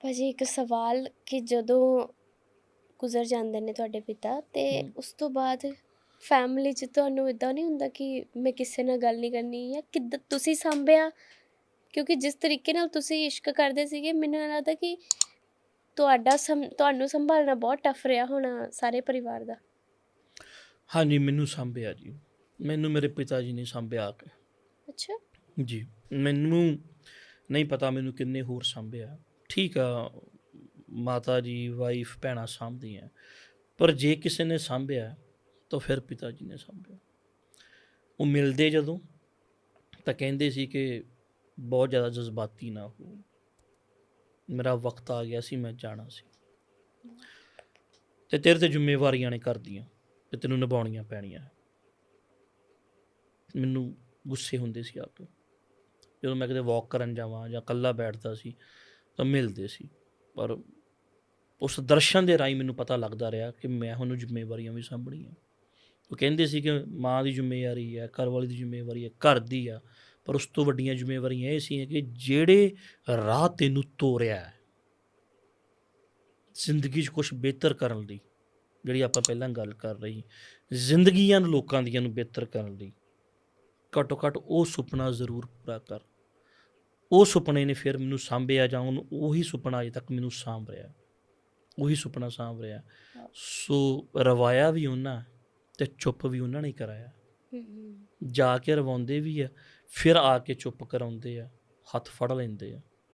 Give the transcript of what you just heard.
ਭਾਜੀ ਇੱਕ ਸਵਾਲ ਕਿ ਜਦੋਂ ਗੁਜ਼ਰ ਜਾਂਦੇ ਨੇ ਤੁਹਾਡੇ ਪਿਤਾ ਤੇ। ਉਸ ਤੋਂ ਬਾਅਦ ਫੈਮਿਲੀ 'ਚ ਤੁਹਾਨੂੰ ਇਦਾਂ ਨਹੀਂ ਹੁੰਦਾ ਕਿ ਮੈਂ ਕਿਸੇ ਨਾਲ ਗੱਲ ਨਹੀਂ ਕਰਨੀ ਜਾਂ ਕਿੱਦਾਂ ਤੁਸੀਂ ਸੰਭਿਆ? ਕਿਉਂਕਿ ਜਿਸ ਤਰੀਕੇ ਨਾਲ ਤੁਸੀਂ ਇਸ਼ਕ ਕਰਦੇ ਸੀਗੇ ਮੈਨੂੰ ਲੱਗਦਾ ਕਿ ਤੁਹਾਡਾ ਤੁਹਾਨੂੰ ਸੰਭਾਲਣਾ ਬਹੁਤ ਟਫ ਰਿਹਾ ਹੋਣਾ ਸਾਰੇ ਪਰਿਵਾਰ ਦਾ। ਹਾਂਜੀ ਮੈਨੂੰ ਸੰਭਿਆ ਜੀ। ਮੈਨੂੰ ਮੇਰੇ ਪਿਤਾ ਜੀ ਨੇ ਸੰਭਿਆ ਆ ਕੇ। ਅੱਛਾ। ਜੀ। ਮੈਨੂੰ ਨਹੀਂ ਪਤਾ ਮੈਨੂੰ ਕਿੰਨੇ ਹੋਰ ਸੰਭਿਆ। ਠੀਕ ਆ, ਮਾਤਾ ਜੀ ਵਾਈਫ ਭੈਣਾਂ ਸਾਂਭਦੀਆਂ। ਪਰ ਜੇ ਕਿਸੇ ਨੇ ਸਾਂਭਿਆ, ਤਾਂ ਫਿਰ ਪਿਤਾ ਜੀ ਨੇ ਸਾਂਭਿਆ। ਉਹ ਮਿਲਦੇ ਜਦੋਂ, ਤਾਂ ਕਹਿੰਦੇ ਸੀ ਕਿ ਬਹੁਤ ਜ਼ਿਆਦਾ ਜਜ਼ਬਾਤੀ ਨਾ ਹੋ। ਮੇਰਾ ਵਕਤ ਆ ਗਿਆ ਸੀ, ਮੈਂ ਜਾਣਾ ਸੀ। ਤੇ ਤੇਰੇ ਤੇ ਜ਼ਿੰਮੇਵਾਰੀਆਂ ਨੇ ਕਰਦੀਆਂ ਤੇ ਤੈਨੂੰ ਨਿਭਾਉਣੀਆਂ ਪੈਣੀਆਂ। ਮੈਨੂੰ ਗੁੱਸੇ ਹੁੰਦੇ ਸੀ ਆ ਕੇ ਜਦੋਂ ਮੈਂ ਕਿਤੇ ਵਾਕ ਕਰਨ ਜਾਵਾਂ ਜਾਂ ਇਕੱਲਾ ਬੈਠਦਾ ਸੀ ਤਾਂ ਮਿਲਦੇ ਸੀ। ਪਰ ਉਸ ਦਰਸ਼ਨ ਦੇ ਰਾਹੀਂ ਮੈਨੂੰ ਪਤਾ ਲੱਗਦਾ ਰਿਹਾ ਕਿ ਮੈਂ ਹੁਣ ਜ਼ਿੰਮੇਵਾਰੀਆਂ ਵੀ ਸਾਂਭਣੀਆਂ। ਉਹ ਕਹਿੰਦੇ ਸੀ ਕਿ ਮਾਂ ਦੀ ਜ਼ਿੰਮੇਵਾਰੀ ਹੈ, ਘਰ ਵਾਲੀ ਦੀ ਜ਼ਿੰਮੇਵਾਰੀ ਹੈ, ਘਰ ਦੀ ਆ। ਪਰ ਉਸ ਤੋਂ ਵੱਡੀਆਂ ਜ਼ਿੰਮੇਵਾਰੀਆਂ ਇਹ ਸੀ ਕਿ ਜਿਹੜੇ ਰਾਹ ਤੈਨੂੰ ਤੋਰਿਆ ਹੈ, ਜ਼ਿੰਦਗੀ 'ਚ ਕੁਝ ਬਿਹਤਰ ਕਰਨ ਲਈ, ਜਿਹੜੀ ਆਪਾਂ ਪਹਿਲਾਂ ਗੱਲ ਕਰ ਰਹੀ ਜ਼ਿੰਦਗੀਆਂ ਨੂੰ ਲੋਕਾਂ ਦੀਆਂ ਨੂੰ ਬਿਹਤਰ ਕਰਨ ਲਈ ਘੱਟੋ ਘੱਟ ਉਹ ਸੁਪਨਾ ਜ਼ਰੂਰ ਪੂਰਾ ਕਰ। ਉਹ ਸੁਪਨੇ ਨੇ ਫਿਰ ਮੈਨੂੰ ਸਾਂਭਿਆ ਜਾਂ ਉਹਨੂੰ ਉਹੀ ਸੁਪਨਾ ਅਜੇ ਤੱਕ ਮੈਨੂੰ ਸਾਂਭ ਰਿਹਾ ਉਹੀ ਸੁਪਨਾ ਸਾਂਭ ਰਿਹਾ ਸੋ ਰਵਾਇਆ ਵੀ ਉਹਨਾਂ ਤੇ ਚੁੱਪ ਵੀ ਉਹਨਾਂ ਨੇ ਕਰਾਇਆ। ਜਾ ਕੇ ਰਵਾਉਂਦੇ ਵੀ ਆ ਫਿਰ ਆ ਕੇ ਚੁੱਪ ਕਰਾਉਂਦੇ ਆ ਹੱਥ ਫੜ ਲੈਂਦੇ ਆ।